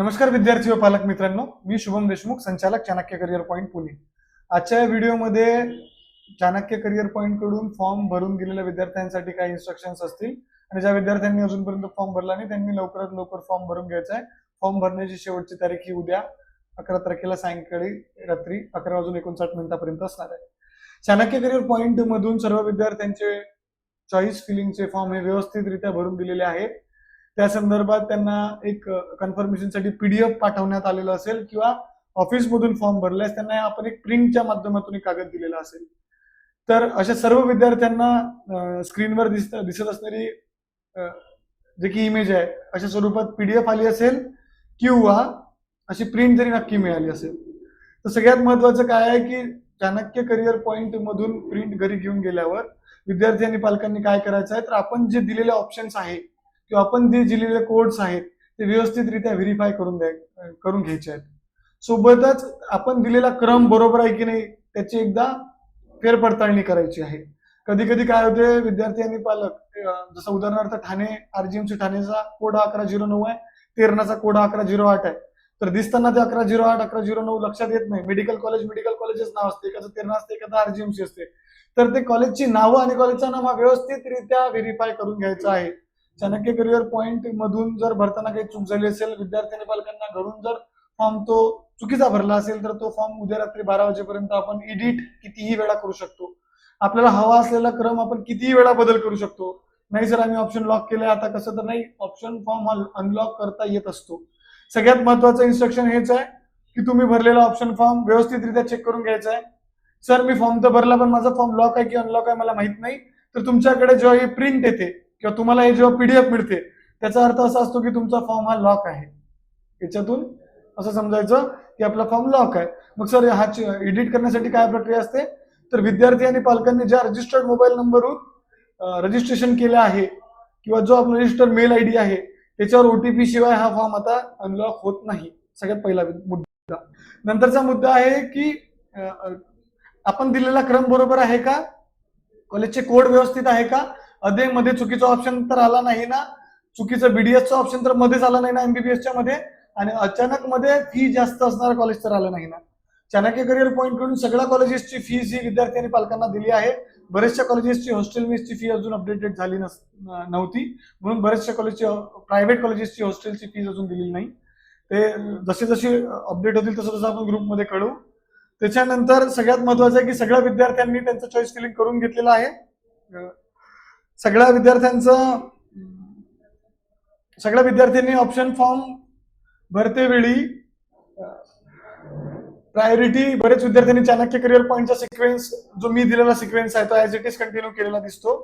नमस्कार विद्यार्थी व पालक मित्रांनो मी शुभम देशमुख संचालक चाणक्य करिअर पॉईंट पुणे. आजच्या या व्हिडिओमध्ये चाणक्य करिअर पॉईंटकडून फॉर्म भरून गेलेल्या विद्यार्थ्यांसाठी काही इन्स्ट्रक्शन्स असतील. आणि ज्या विद्यार्थ्यांनी अजूनपर्यंत फॉर्म भरला नाही त्यांनी लवकरात लवकर फॉर्म भरून घ्यायचा आहे. फॉर्म भरण्याची शेवटची तारीख ही उद्या अकरा तारखेला सायंकाळी रात्री अकरा वाजून एकोणसाठ मिनिटापर्यंत असणार आहे. चाणक्य करिअर पॉईंट मधून सर्व विद्यार्थ्यांचे चॉईस फिलिंगचे फॉर्म हे व्यवस्थितरित्या भरून दिलेले आहेत. त्या संदर्भात त्यांना एक कन्फर्मेशनसाठी पीडीएफ पाठवण्यात आलेलं असेल किंवा ऑफिसमधून फॉर्म भरल्यास त्यांना आपण एक प्रिंटच्या माध्यमातून एक कागद दिलेला असेल. तर अशा सर्व विद्यार्थ्यांना स्क्रीनवर दिसत दिसत असणारी जे की इमेज आहे अशा स्वरूपात पीडीएफ आली असेल किंवा अशी प्रिंट जरी नक्की मिळाली असेल. तर सगळ्यात महत्वाचं काय आहे की चाणक्य करिअर पॉईंट मधून प्रिंट घरी घेऊन गेल्यावर विद्यार्थी आणि पालकांनी काय करायचं आहे? तर आपण जे दिलेले ऑप्शन्स आहे किंवा आपण जे दिलेले कोड्स आहेत ते व्यवस्थितरित्या व्हेरीफाय करून द्या करून घ्यायचे आहेत. सोबतच आपण दिलेला क्रम बरोबर आहे की नाही त्याची एकदा फेरपडताळणी करायची आहे. कधी कधी काय होते विद्यार्थी आणि पालक जसं उदाहरणार्थ ठाणे आरजीएमसी ठाणेचा कोड अकरा झिरो नऊ आहे तेरणाचा कोड अकरा झिरो आठ आहे. तर दिसताना ते अकरा झिरो आठ अकरा झिरो नऊ लक्षात येत नाही. मेडिकल कॉलेज मेडिकल कॉलेजच नाव असते एकाचं तेरणा असते एखादं आरजीएमसी असते. तर ते कॉलेजची नावं आणि कॉलेजचा नाव हा व्यवस्थितरित्या व्हेरीफाय करून घ्यायचा आहे. चाणक्य करिअर पॉईंट मधून जर भरताना काही चूक झाली असेल विद्यार्थ्यांनी पालकांना घरून जर फॉर्म तो चुकीचा भरला असेल तर तो फॉर्म उद्या रात्री बारा वाजेपर्यंत आपण एडिट कितीही वेळा करू शकतो. आपल्याला हवा असलेला क्रम आपण कितीही वेळा बदल करू शकतो. नाही जर आम्ही ऑप्शन लॉक केले आता कसं तर नाही ऑप्शन फॉर्म हा अनलॉक करता येत असतो. सगळ्यात महत्वाचं इन्स्ट्रक्शन हेच आहे की तुम्ही भरलेला ऑप्शन फॉर्म व्यवस्थितरित्या चेक करून घ्यायचा आहे. सर मी फॉर्म तर भरला पण माझा फॉर्म लॉक आहे की अनलॉक आहे मला माहीत नाही. तर तुमच्याकडे जेव्हा हे प्रिंट येते किंवा तुम्हाला हे जेव्हा पीडीएफ मिळते त्याचा अर्थ असा असतो की तुमचा फॉर्म हा लॉक आहे. याच्यातून असं समजायचं की आपला फॉर्म लॉक आहे. मग सर हा एडिट करण्यासाठी काय प्रक्रिया असते? तर विद्यार्थी आणि पालकांनी ज्या रजिस्टर्ड मोबाईल नंबरवर रजिस्ट्रेशन केलं आहे किंवा जो आपला रजिस्टर्ड मेल आयडी आहे त्याच्यावर ओटीपी शिवाय हा फॉर्म आता अनलॉक होत नाही. सगळ्यात पहिला मुद्दा. नंतरचा मुद्दा आहे की आपण दिलेला क्रम बरोबर आहे का? कॉलेजचे कोड व्यवस्थित आहे का? अधे मध्ये चुकीचा ऑप्शन तर आला नाही ना. चुकीचं बीडीएसचा ऑप्शन तर मध्येच आला नाही ना एमबीबीएसच्या मध्ये. आणि अचानक मध्ये फी जास्त असणार कॉलेज तर आलं नाही ना. चाणक्य करिअर पॉईंटकडून सगळ्या कॉलेजेसची फीज ही विद्यार्थी आणि पालकांना दिली आहे. बऱ्याचशा कॉलेजेसची हॉस्टेल मेसची फी अजून अपडेटेड झाली नस नव्हती. म्हणून बऱ्याचशा कॉलेजची प्रायव्हेट कॉलेजेसची हॉस्टेलची फीज अजून दिलेली नाही. ते जसे जसे अपडेट होतील तसं तसं आपण ग्रुपमध्ये कळू. त्याच्यानंतर सगळ्यात महत्वाचं आहे की सगळ्या विद्यार्थ्यांनी त्यांचं चॉईस फिलिंग करून घेतलेलं आहे. सगळ्या विद्यार्थ्यांचं सगळ्या विद्यार्थ्यांनी ऑप्शन फॉर्म भरते वेळी. प्रायोरिटी बरेच विद्यार्थ्यांनी चाणक्य करिअर पॉईंटचा सिक्वेन्स जो मी दिलेला सिक्वेन्स आहे तो ॲज इट इज कंटिन्यू केलेला दिसतो.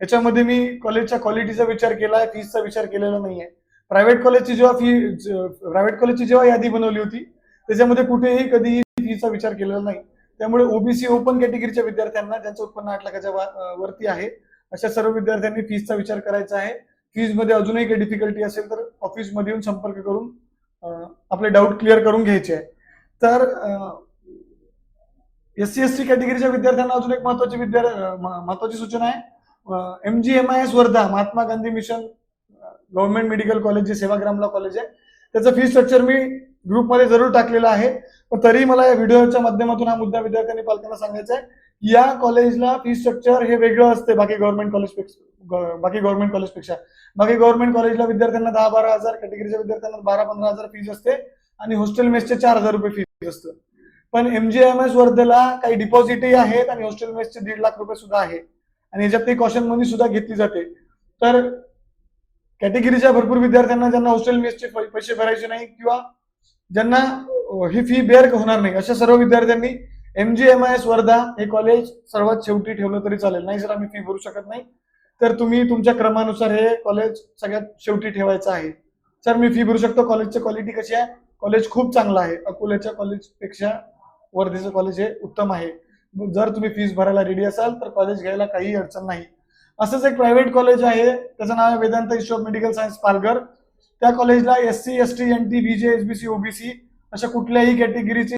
याच्यामध्ये मी कॉलेजच्या क्वालिटीचा विचार केला आहे फीजचा विचार केलेला नाहीये. प्रायव्हेट कॉलेजची जेव्हा फी प्रायव्हेट कॉलेजची जेव्हा यादी बनवली होती त्याच्यामध्ये कुठेही कधीही फीचा विचार केलेला नाही. त्यामुळे ओबीसी ओपन कॅटेगरीच्या विद्यार्थ्यांना ज्यांचं उत्पन्न आठ लाखाच्या वरती आहे अशा सर्व विद्यार्थ्यांनी फीजचा विचार करायचा आहे. फीजमध्ये अजूनही काही डिफिकल्टी असेल तर ऑफिसमध्ये येऊन संपर्क करून आपले डाऊट क्लिअर करून घ्यायचे आहे. तर एस सी एस टी कॅटेगरीच्या विद्यार्थ्यांना अजून एक महत्वाची विद्या महत्वाची सूचना आहे. M G M I S Wardha Mahatma Gandhi mission government medical college जे सेवाग्रामला कॉलेज आहे. त्याचं फी स्ट्रक्चर मी ग्रुपमध्ये जरूर टाकलेलं आहे. पण तरी मला या व्हिडिओच्या माध्यमातून हा मुद्दा विद्यार्थ्यांनी पालकांना सांगायचा आहे या कॉलेजला फी स्ट्रक्चर हे वेगळं असते बाकी गव्हर्नमेंट कॉलेजपेक्षा बाकी गव्हर्नमेंट कॉलेजपेक्षा बाकी गव्हर्नमेंट कॉलेजला विद्यार्थ्यांना दहा बारा हजार कॅटेगरीच्या विद्यार्थ्यांना बारा पंधरा हजार फीज असते आणि हॉस्टेल मेसचे चार हजार रुपये फीज असतं. पण एम जी एम एस वर्धेला काही डिपॉझिटही आहेत आणि हॉस्टेल मेसचे दीड लाख रुपये सुद्धा आहे. आणि याच्यात काही कॉशन मनी सुद्धा घेतली जाते. तर कॅटेगरीच्या भरपूर विद्यार्थ्यांना ज्यांना हॉस्टेल मेसचे पैसे भरायचे नाही किंवा ज्यांना ही फी बेअर होणार नाही. अशा सर्व विद्यार्थ्यांनी M G M I S Wardha हे कॉलेज सर्वात शेवटी ठेवलं तरी चालेल. नाही जर आम्ही फी भरू शकत नाही. तर तुम्ही तुमच्या क्रमानुसार हे कॉलेज सगळ्यात शेवटी ठेवायचं आहे. सर मी फी भरू शकतो. कॉलेजची क्वालिटी कशी आहे? कॉलेज खूप चांगलं आहे. अकोल्याच्या कॉलेजपेक्षा वर्धेचं कॉलेज हे उत्तम आहे. जर तुम्ही फीस भरायला रेडी असाल तर कॉलेज घ्यायला काही अडचण नाही. असंच एक प्रायव्हेट कॉलेज आहे. त्याचं नाव आहे Vedant institute of medical science Palghar. त्या कॉलेजला S C S T N T BJ C OBC अशा कुठल्याही कॅटेगरीची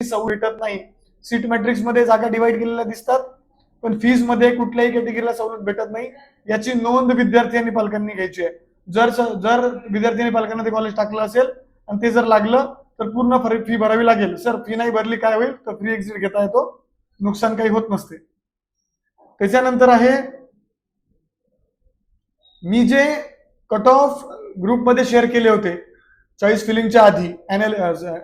सवू भेटत नाही. सीट मॅट्रिक्समध्ये जागा डिवाइड केलेल्या दिसतात पण फीजमध्ये कुठल्याही कॅटेगरीला सवलत भेटत नाही. याची नोंद विद्यार्थी आणि पालकांनी घ्यायची आहे. जर जर विद्यार्थी आणि पालकांना ते कॉलेज टाकलं असेल आणि ते जर लागलं तर पूर्ण फी भरावी लागेल. सर फी नाही भरली काय होईल तर फ्री एक्झिट घेता येतो. नुकसान काही होत नसते. त्याच्यानंतर आहे मी जे कट ऑफ ग्रुपमध्ये शेअर केले होते. चॉईस फिलिंगच्या आधी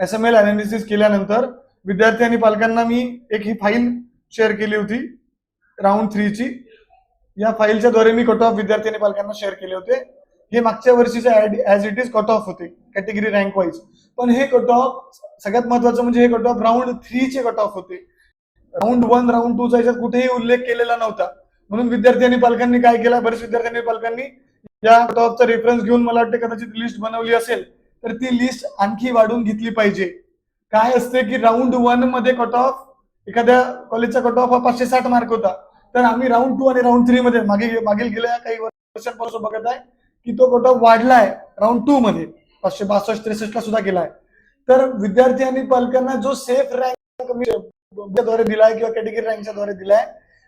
एस एम एल अनालिसिस केल्यानंतर विद्यार्थी आणि पालकांना मी एक ही फाईल शेअर केली होती राऊंड थ्रीची या फाईलच्या द्वारे मी कट ऑफ विद्यार्थी आणि पालकांना शेअर केले होते. हे मागच्या वर्षीचे as it is cut off होते कॅटेगरी रँक वाईज पण हे कट ऑफ सगळ्यात महत्वाचं म्हणजे हे कट ऑफ राऊंड थ्रीचे कट ऑफ होते. राऊंड वन राऊंड टूचा याच्यात कुठेही उल्लेख केलेला नव्हता. म्हणून विद्यार्थी आणि पालकांनी काय केला? बरेच विद्यार्थ्यांनी आणि पालकांनी या कट ऑफचा रेफरन्स घेऊन मला वाटतं कदाचित लिस्ट बनवली असेल तर ती लिस्ट आणखी वाढून घेतली पाहिजे. काय असते की राऊंड वनमध्ये कट ऑफ एखाद्या कॉलेजचा कट ऑफ हा पाचशे साठ मार्क होता. तर आम्ही राऊंड टू आणि राऊंड थ्री मध्ये मागे मागील गेल्या काही वर्षांपासून बघत आहे की तो कट ऑफ वाढलाय राऊंड टू मध्ये. पाचशे बासष्ट त्रेसष्ट ला सुद्धा गेलाय. तर विद्यार्थी आणि पालकांना जो सेफ रँकद्वारे दिलाय किंवा कॅटेगरी रँकच्या द्वारे दिलाय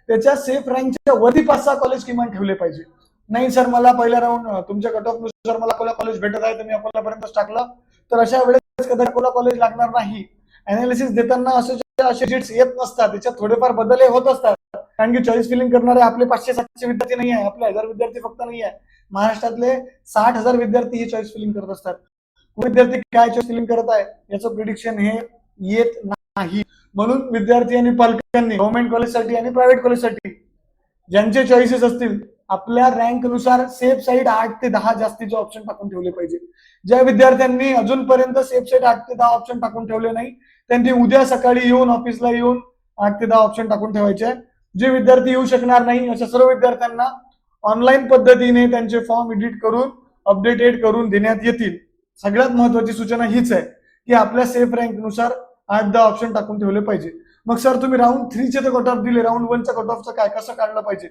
त्याच्या सेफ रँकच्या वरती पाच सहा कॉलेज किमान ठेवले पाहिजे. नाही सर मला पहिल्या राऊंड तुमच्या कट ऑफनुसार मला अकोला कॉलेज भेटत आहे तर मी अकोलापर्यंत टाकलं. तर अशा वेळेस कदाचित अकोला कॉलेज लागणार नाही. अनालिसिस देताना असे असे शीट्स येत नसतात त्याच्यात थोडेफार बदल हे होत असतात. कारण की चॉईस फिलिंग करणारे आपले पाचशे सातशे विद्यार्थी नाही आहे आपले हजार विद्यार्थी फक्त नाही आहे. महाराष्ट्रातले साठ हजार विद्यार्थी हे चॉईस फिलिंग करत असतात. विद्यार्थी काय चॉईस फिलिंग करत आहे याचं प्रिडिक्शन हे येत नाही. म्हणून विद्यार्थी आणि पालकांनी गव्हर्नमेंट कॉलेजसाठी आणि प्रायव्हेट कॉलेजसाठी ज्यांचे चॉईसेस असतील आपल्या रँकनुसार सेफ साईड आठ ते दहा जास्तीचे ऑप्शन टाकून ठेवले पाहिजे. ज्या विद्यार्थ्यांनी अजूनपर्यंत सेफ साईड आठ ते दहा ऑप्शन टाकून ठेवले नाही त्यांनी उद्या सकाळी येऊन ऑफिसला येऊन आठ ते दहा ऑप्शन टाकून ठेवायचे. आहे. जे विद्यार्थी येऊ शकणार नाही अशा सर्व विद्यार्थ्यांना ऑनलाईन पद्धतीने त्यांचे फॉर्म एडिट करून अपडेटेड करून देण्यात येतील. सगळ्यात महत्वाची सूचना हीच आहे की आपल्या सेफ रँकनुसार आठ दहा ऑप्शन टाकून ठेवले पाहिजे. मग सर तुम्ही राऊंड थ्रीचे ते कट ऑफ दिले. राऊंड वनच्या कट ऑफचं काय? कसं काढलं पाहिजे?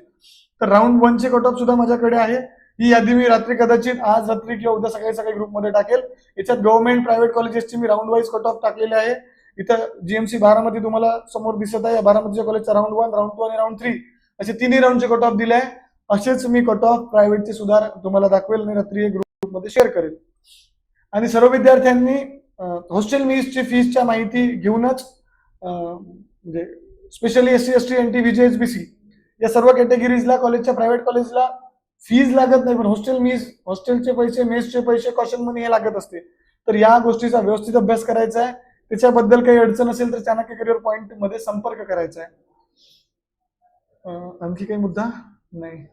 तर राऊंड वनचे कट ऑफ सुद्धा माझ्याकडे आहे. ही यादी मी रात्री कदाचित आज रात्री किंवा उद्या सकाळी सकाळी ग्रुपमध्ये टाकेल. याच्यात गव्हर्नमेंट प्रायव्हेट कॉलेजेसची मी राऊंड वाईज कट ऑफ टाकलेले आहे. इथं जीएमसी बारामती तुम्हाला समोर दिसत आहे. या बारामतीच्या कॉलेजचा राऊंड वन राऊंड टू आणि राऊंड थ्री असे तिन्ही राऊंडचे कट ऑफ दिले आहे. असेच मी कट ऑफ प्रायव्हेटचे सुधार तुम्हाला दाखवेल आणि रात्री ग्रुपमध्ये शेअर करेल. आणि सर्व विद्यार्थ्यांनी हॉस्टेल मीसची फीजच्या माहिती घेऊनच म्हणजे specially S C S T N T V S B C या सर्व कॅटेगरीजला कॉलेजच्या प्रायव्हेट कॉलेजला फीज लागत नाही. पण हॉस्टेल मीस हॉस्टेलचे पैसे मेसचे पैसे कॉशन मनी हे लागत असते. तर या गोष्टीचा व्यवस्थित अभ्यास करायचा आहे. त्याच्याबद्दल काही अडचण असेल तर चाणक्य करिअर पॉईंटमध्ये संपर्क करायचा आहे. आणखी काही मुद्दा? नाही.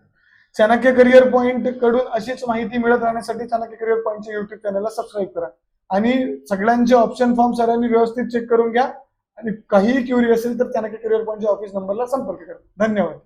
चाणक्य करिअर पॉईंटकडून अशीच माहिती मिळत राहण्यासाठी चाणक्य करिअर पॉईंटच्या युट्यूब चॅनलला सबस्क्राईब करा. आणि सगळ्यांचे ऑप्शन फॉर्म सरांनी व्यवस्थित चेक करून घ्या. आणि काहीही क्युरी असेल तर चाणक्य करिअर पॉईंटच्या ऑफिस नंबरला संपर्क करा. धन्यवाद.